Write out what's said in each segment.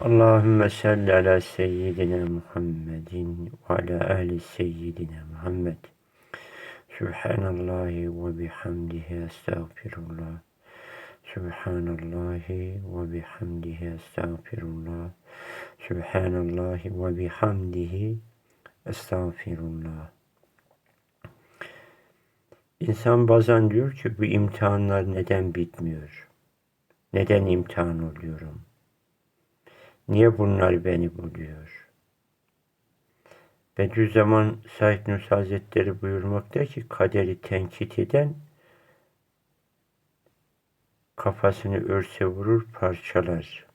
Allahümme salli ala seyyidina Muhammedin ve ala ali seyyidina Muhammed. Subhanallahi ve bihamdihi estağfirullah. Subhanallahi ve bihamdihi estağfirullah. Subhanallahi ve bihamdihi estağfirullah. İnsan bazen diyor ki bu imtihanlar neden bitmiyor? Neden imtihan oluyorum? Niye bunlar beni buluyor? Bediüzzaman Said Nursi Hazretleri buyurmakta ki kaderi tenkit eden kafasını örse vurur parçalar.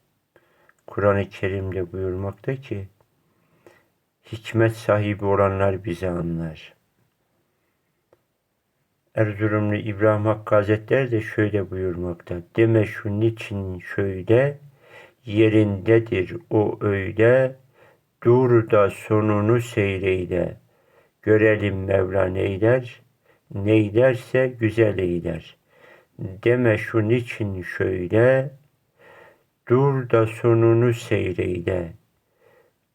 Kur'an-ı Kerim'de buyurmakta ki hikmet sahibi olanlar bizi anlar. Erzurumlu İbrahim Hakkı Hazretleri de şöyle buyurmakta. Deme şunun için şöyle, yerindedir o öyle, dur da sonunu seyreyle. Görelim Mevla neyler, neylerse güzel eyler. Deme şunun için şöyle, dur da sonunu seyreyle.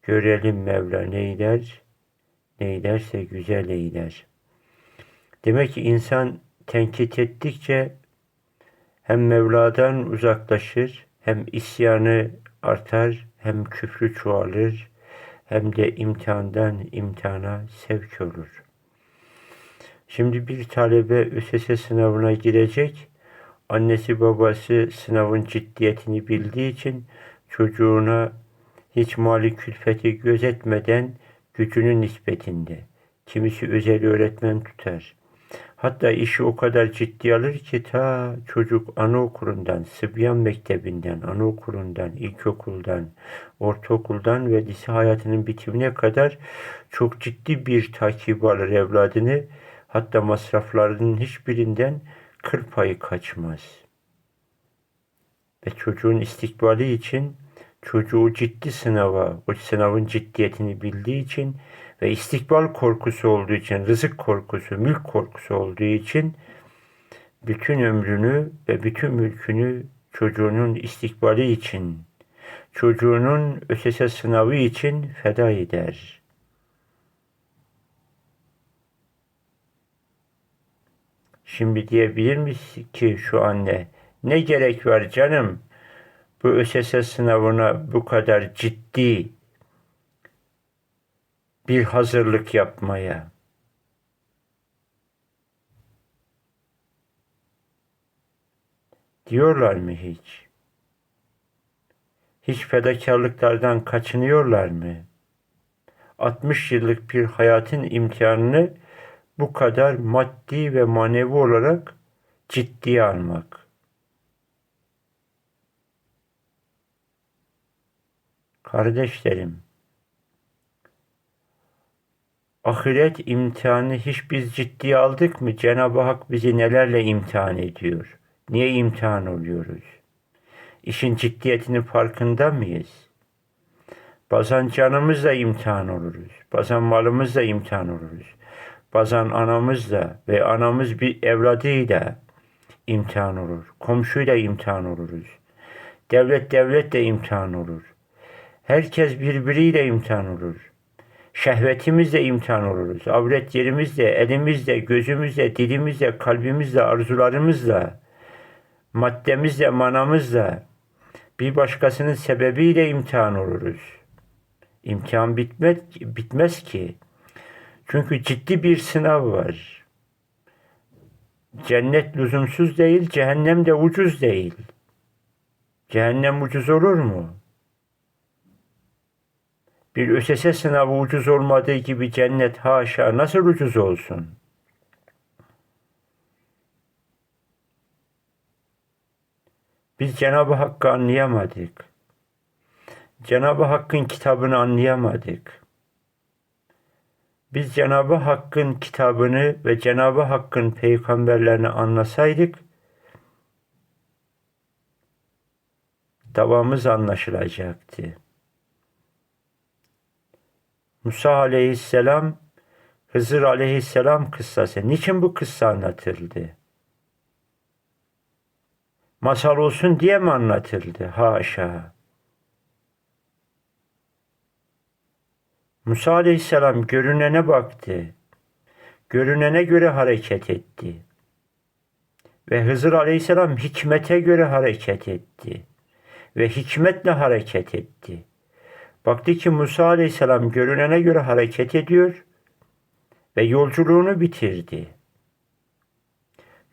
Görelim Mevla neyler, neylerse güzel eyler. Demek ki insan tenkit ettikçe hem Mevla'dan uzaklaşır, hem isyanı artar, hem küfrü çoğalır, hem de imtihandan imtihana sevk olur. Şimdi bir talebe ÖSS sınavına girecek. Annesi babası sınavın ciddiyetini bildiği için çocuğuna hiç mali külfeti gözetmeden gücünün nispetinde. Kimisi özel öğretmen tutar. Hatta işi o kadar ciddi alır ki ta çocuk anaokulundan, Sıbyan Mektebinden, anaokulundan, ilkokuldan, ortaokuldan ve lise hayatının bitimine kadar çok ciddi bir takip alır evladını. Hatta masraflarının hiçbirinden kır payı kaçmaz. Ve çocuğun istikbali için çocuğu ciddi sınava, o sınavın ciddiyetini bildiği için ve istikbal korkusu olduğu için, rızık korkusu, mülk korkusu olduğu için bütün ömrünü ve bütün mülkünü çocuğunun istikbali için, çocuğunun ÖSS sınavı için feda eder. Şimdi diyebilir misin ki şu anne, ne gerek var canım bu ÖSS sınavına bu kadar ciddi bir hazırlık yapmaya. Diyorlar mı hiç? Hiç fedakarlıklardan kaçınıyorlar mı? 60 yıllık bir hayatın imtihanını bu kadar maddi ve manevi olarak ciddiye almak. Kardeşlerim, ahiret imtihanı hiç biz ciddiye aldık mı? Cenab-ı Hak bizi nelerle imtihan ediyor? Niye imtihan oluyoruz? İşin ciddiyetini farkında mıyız? Bazen canımızla imtihan oluruz. Bazen malımızla imtihan oluruz. Bazen anamızla ve anamız bir evladıyla imtihan olur. Komşuyla imtihan oluruz. Devlet devletle imtihan olur. Herkes birbiriyle imtihan olur. Şehvetimizle imtihan oluruz. Avret yerimizle, elimizle, gözümüzle, dilimizle, kalbimizle, arzularımızla, maddemizle, manamızla, bir başkasının sebebiyle imtihan oluruz. İmtihan bitmez, bitmez ki. Çünkü ciddi bir sınav var. Cennet lüzumsuz değil, cehennem de ucuz değil. Cehennem ucuz olur mu? Bir ÖSS sınavı ucuz olmadığı gibi cennet haşa nasıl ucuz olsun? Biz Cenab-ı Hakk'ı anlayamadık. Cenab-ı Hakk'ın kitabını anlayamadık. Biz Cenab-ı Hakk'ın kitabını ve Cenab-ı Hakk'ın peygamberlerini anlasaydık, davamız anlaşılacaktı. Musa aleyhisselam, Hızır aleyhisselam kıssası. Niçin bu kıssa anlatıldı? Masal olsun diye mi anlatıldı? Haşa. Musa Aleyhisselam görünene baktı. Görünene göre hareket etti. Ve Hızır Aleyhisselam hikmete göre hareket etti. Ve hikmetle hareket etti. Baktı ki Musa Aleyhisselam görünene göre hareket ediyor ve yolculuğunu bitirdi.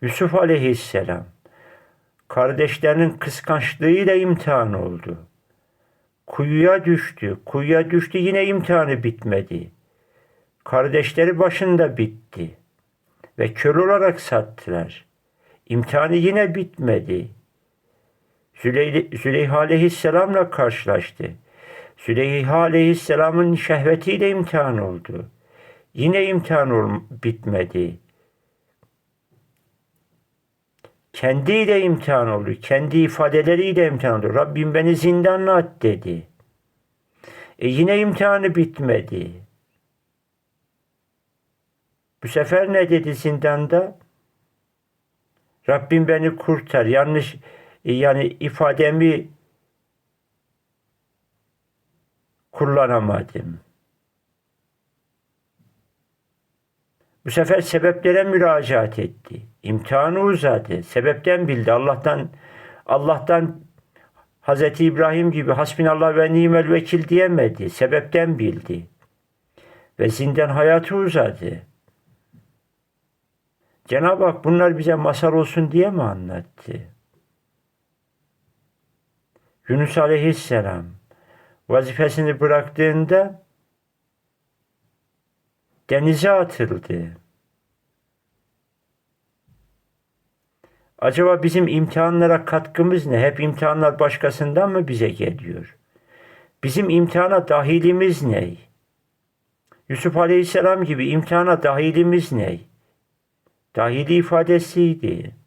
Yusuf Aleyhisselam kardeşlerinin kıskançlığıyla imtihan oldu. Kuyuya düştü. Kuyuya düştü yine imtihanı bitmedi. Kardeşleri başında bitti. Ve kör olarak sattılar. İmtihanı yine bitmedi. Züley Züleyha Aleyhisselam'la karşılaştı. Züleyha Aleyhisselam'ın şehvetiyle imtihan oldu. Yine imtihan ol- bitmedi. Kendiyle imtihan oldu. Kendi ifadeleriyle imtihan oldu. Rabbim beni zindanla at dedi. E yine imtihanı bitmedi. Bu sefer ne dedi zindanda? Rabbim beni kurtar. Yanlış e, yani ifademi kullanamadım. Bu sefer sebeplere müracaat etti. İmtihanı uzadı. Sebepten bildi. Allah'tan Allah'tan Hazreti İbrahim gibi hasbinallah ve nimel vekil diyemedi. Sebepten bildi. Ve zindan hayatı uzadı. Cenab-ı Hak bunlar bize masal olsun diye mi anlattı? Yunus Aleyhisselam vazifesini bıraktığında denize atıldı. Acaba bizim imtihanlara katkımız ne? Hep imtihanlar başkasından mı bize geliyor? Bizim imtihana dahilimiz ne? Yusuf Aleyhisselam gibi imtihana dahilimiz ne? Dahili ifadesiydi.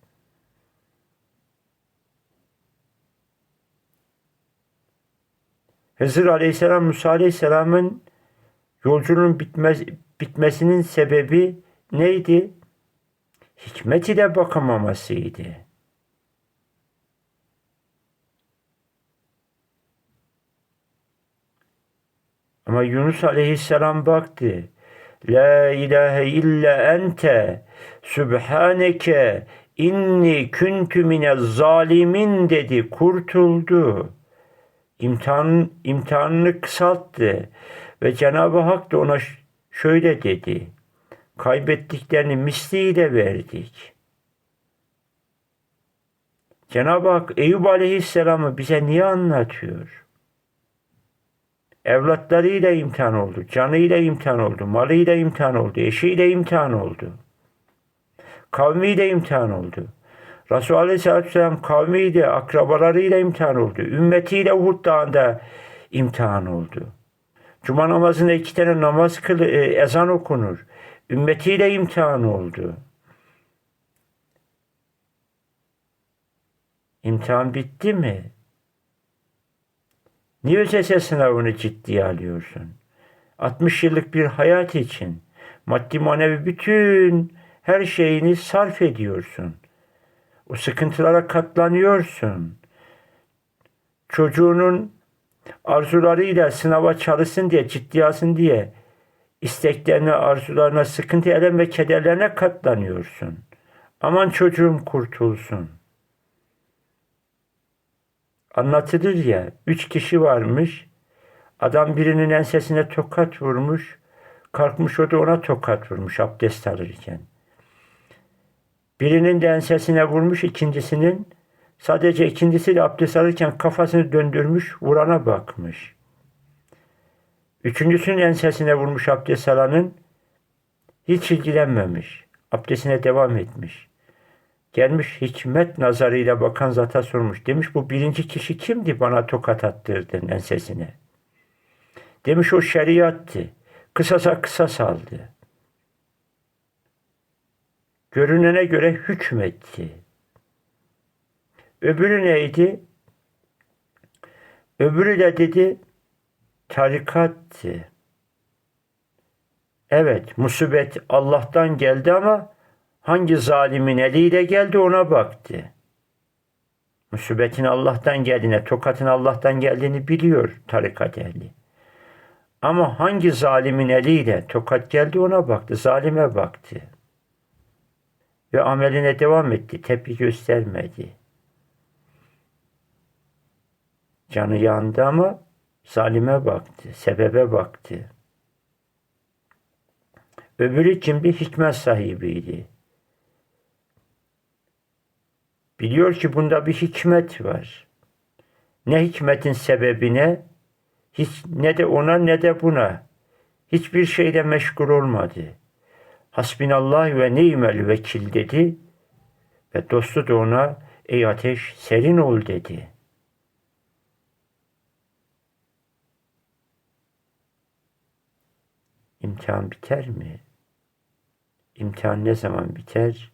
Hızır Aleyhisselam Musa Aleyhisselam'ın yolculuğun bitmez, bitmesinin sebebi neydi? Hikmet ile bakamamasıydı. Ama Yunus Aleyhisselam baktı. La ilahe illa ente subhaneke inni kuntu mine zalimin dedi. Kurtuldu. İmtihan, imtihanını kısalttı. Ve Cenab-ı Hak da ona şöyle dedi. Kaybettiklerini misliyle verdik. Cenab-ı Hak Eyüp Aleyhisselam'ı bize niye anlatıyor? Evlatlarıyla imtihan oldu, canıyla imtihan oldu, malıyla imtihan oldu, eşiyle imtihan oldu. Kavmiyle imtihan oldu. Resulü Aleyhisselatü Vesselam kavmiyle, akrabalarıyla imtihan oldu. Ümmetiyle Uhud Dağı'nda imtihan oldu. Cuma namazında iki tane namaz kıl, e, ezan okunur. Ümmetiyle imtihan oldu. İmtihan bitti mi? Niye ÖSS sınavını ciddiye alıyorsun? 60 yıllık bir hayat için maddi manevi bütün her şeyini sarf ediyorsun. O sıkıntılara katlanıyorsun. Çocuğunun arzularıyla sınava çalışsın diye, ciddi alsın diye isteklerine, arzularına, sıkıntı elem ve kederlerine katlanıyorsun. Aman çocuğum kurtulsun. Anlatılır ya, üç kişi varmış. Adam birinin ensesine tokat vurmuş. Kalkmış o da ona tokat vurmuş abdest alırken. Birinin de ensesine vurmuş, ikincisinin sadece ikincisi de abdest alırken kafasını döndürmüş, vurana bakmış. Üçüncüsünün ensesine vurmuş abdest alanın hiç ilgilenmemiş. Abdestine devam etmiş. Gelmiş hikmet nazarıyla bakan zata sormuş. Demiş bu birinci kişi kimdi bana tokat attırdın ensesine? Demiş o şeriattı. Kısasa kısas aldı. Görünene göre hükmetti. Öbürü neydi? Öbürü de dedi tarikattı. Evet, musibet Allah'tan geldi ama hangi zalimin eliyle geldi ona baktı. Musibetin Allah'tan geldiğine, tokatın Allah'tan geldiğini biliyor tarikat ehli. Ama hangi zalimin eliyle tokat geldi ona baktı, zalime baktı. Ve ameline devam etti, tepki göstermedi. Canı yandı ama zalime baktı, sebebe baktı. Öbürü kim bir hikmet sahibiydi. Biliyor ki bunda bir hikmet var. Ne hikmetin sebebine, hiç ne de ona ne de buna. Hiçbir şeyle meşgul olmadı. Hasbinallah ve ni'mel vekil dedi ve dostu da ona ey ateş serin ol dedi. İmtihan biter mi? İmtihan ne zaman biter?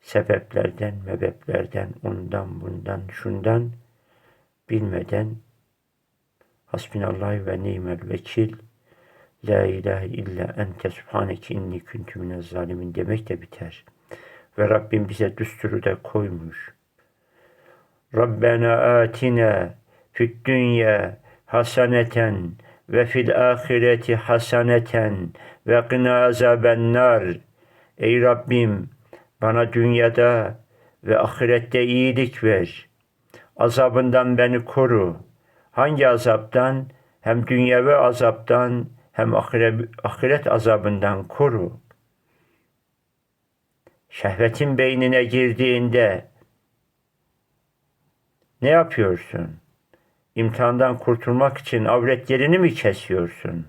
Sebeplerden, mebeplerden, ondan, bundan, şundan bilmeden Hasbinallah ve nimel vekil La ilahe illa ente subhaneke inni kuntu minez zalimin demek de biter. Ve Rabbim bize düsturu da koymuş. Rabbena atina fid dünya hasaneten ve fil ahireti hasaneten ve qina azaben. Ey Rabbim bana dünyada ve ahirette iyilik ver. Azabından beni koru. Hangi azaptan? Hem dünyevi azaptan hem ahiret, azabından koru. Şehvetin beynine girdiğinde ne yapıyorsun? İmtihandan kurtulmak için avret yerini mi kesiyorsun?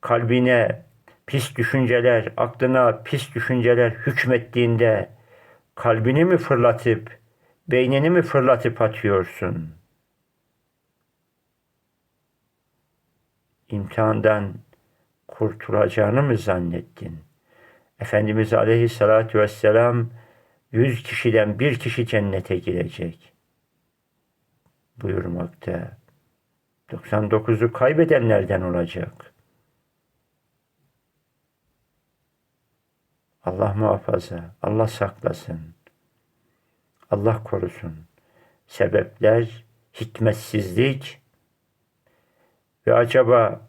Kalbine pis düşünceler, aklına pis düşünceler hükmettiğinde kalbini mi fırlatıp, beynini mi fırlatıp atıyorsun? İmtihandan kurtulacağını mı zannettin? Efendimiz Aleyhisselatü Vesselam yüz kişiden bir kişi cennete girecek buyurmakta. 99'u kaybedenlerden olacak. Allah muhafaza, Allah saklasın. Allah korusun. Sebepler, hikmetsizlik ve acaba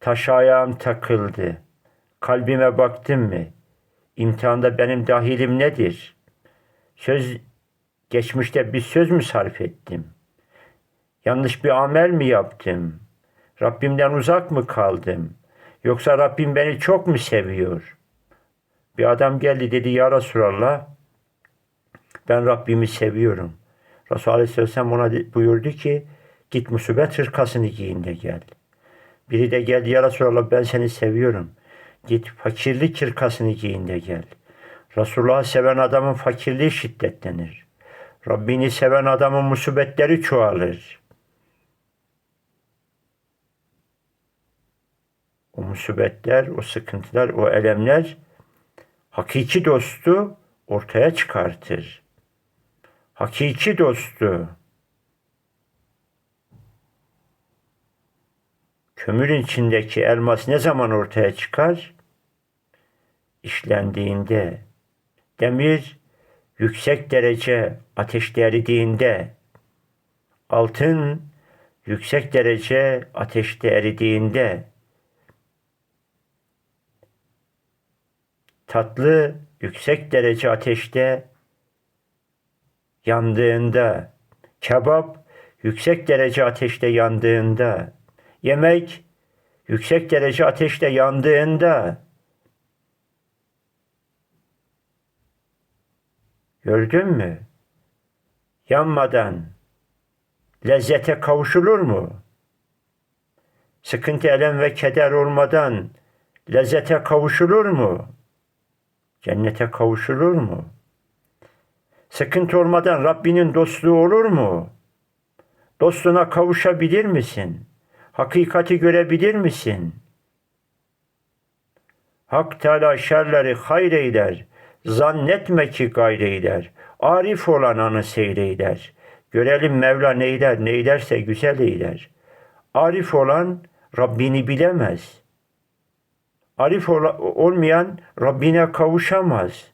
taş ayağım takıldı. Kalbime baktım mı? İmtihanda benim dahilim nedir? Söz geçmişte bir söz mü sarf ettim? Yanlış bir amel mi yaptım? Rabbimden uzak mı kaldım? Yoksa Rabbim beni çok mu seviyor? Bir adam geldi dedi ya Resulallah ben Rabbimi seviyorum. Resulullah Aleyhisselam ona buyurdu ki git musibet hırkasını giyin de gel. Biri de geldi ya Resulallah ben seni seviyorum. Git fakirlik hırkasını giyin de gel. Resulullah'ı seven adamın fakirliği şiddetlenir. Rabbini seven adamın musibetleri çoğalır. O musibetler, o sıkıntılar, o elemler hakiki dostu ortaya çıkartır. Hakiki dostu kömürün içindeki elmas ne zaman ortaya çıkar? İşlendiğinde, demir yüksek derece ateşte eridiğinde, altın yüksek derece ateşte eridiğinde, tatlı yüksek derece ateşte yandığında, kebap yüksek derece ateşte yandığında, yemek yüksek derece ateşte yandığında gördün mü? Yanmadan lezzete kavuşulur mu? Sıkıntı, elem ve keder olmadan lezzete kavuşulur mu? Cennete kavuşulur mu? Sıkıntı olmadan Rabbinin dostluğu olur mu? Dostuna kavuşabilir misin? Hakikati görebilir misin? Hak Teala şerleri hayreyler, zannetme ki gayreyler. Arif olan anı seyreyler. Görelim Mevla neyler, neylerse güzel eyler. Arif olan Rabbini bilemez. Arif ol olmayan Rabbine kavuşamaz.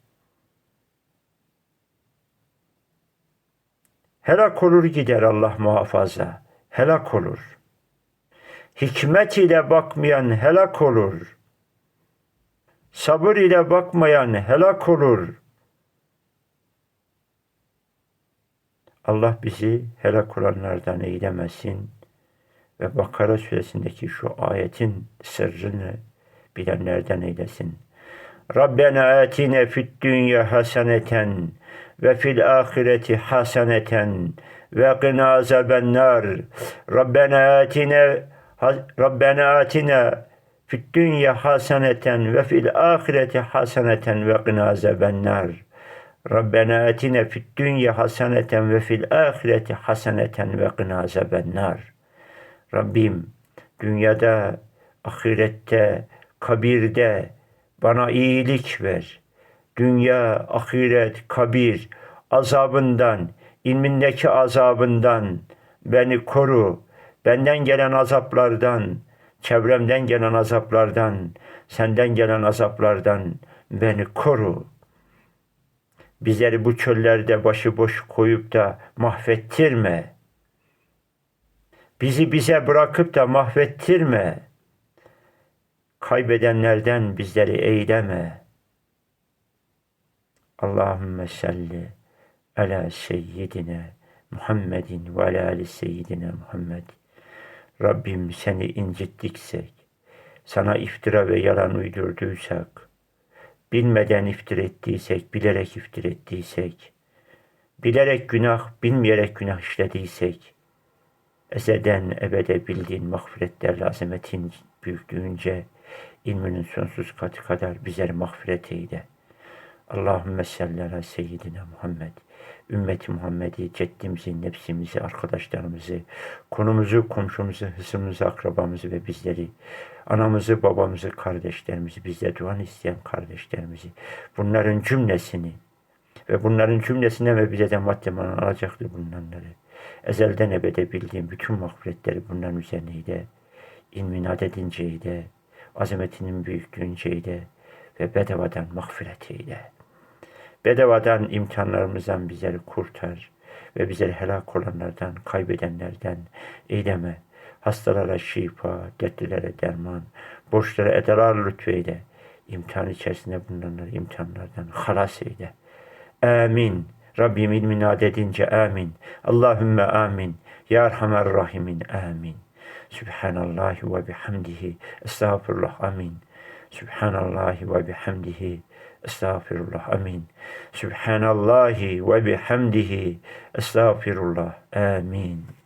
Helak olur gider Allah muhafaza. Helak olur. Hikmet ile bakmayan helak olur. Sabır ile bakmayan helak olur. Allah bizi helak olanlardan eylemesin ve Bakara suresindeki şu ayetin sırrını bilenlerden eylesin. Rabbena atine fid dünya haseneten ve fil ahireti haseneten ve qina azaben nar. Rabbena atine Rabbena atina fid dünya haseneten ve fil ahireti haseneten ve qina azaben nar. Rabbena atina fid dünya haseneten ve fil ahireti haseneten ve qina azaben nar. Rabbim dünyada, ahirette, kabirde bana iyilik ver. Dünya, ahiret, kabir azabından, ilmindeki azabından beni koru. Benden gelen azaplardan, çevremden gelen azaplardan, senden gelen azaplardan beni koru. Bizleri bu çöllerde başıboş koyup da mahvettirme. Bizi bize bırakıp da mahvettirme. Kaybedenlerden bizleri eyleme. Allahümme salli ala seyyidine Muhammedin ve ala ali seyyidine Muhammed. Rabbim seni incittiksek, sana iftira ve yalan uydurduysak, bilmeden iftir ettiysek, bilerek iftir ettiysek, bilerek günah, bilmeyerek günah işlediysek, ezeden ebede bildiğin mağfiretlerle azametin büyüklüğünce, ilminin sonsuz katı kadar bizleri mağfiret eyle. Allahümme salli ala seyyidina Muhammed. Ümmeti Muhammed'i, ceddimizi, nefsimizi, arkadaşlarımızı, konumuzu, komşumuzu, hısımızı, akrabamızı ve bizleri, anamızı, babamızı, kardeşlerimizi, bizde duan isteyen kardeşlerimizi, bunların cümlesini ve bunların cümlesine ve bize de maddeman alacaktır bunları. Ezelden ebede bildiğim bütün mağfiretleri bunların üzerine ilmin adedince azametinin büyüklüğünce ve bedavadan mağfiret eyle. Bedavadan imtihanlarımızdan bizleri kurtar ve bizleri helak olanlardan, kaybedenlerden eyleme. Hastalara şifa, dertlilere derman, borçlara edalar lütfeyle. İmtihan içerisinde bulunanları imtihanlardan halas eyle. Amin. Rabbim ilmin adedince amin. Allahümme amin. Ya Erhamer Rahimin amin. Subhanallah ve bihamdihi. Estağfurullah amin. Subhanallah ve bihamdihi. Estağfirullah. Amin. Subhanallahi ve bihamdihi. Estağfirullah. Amin.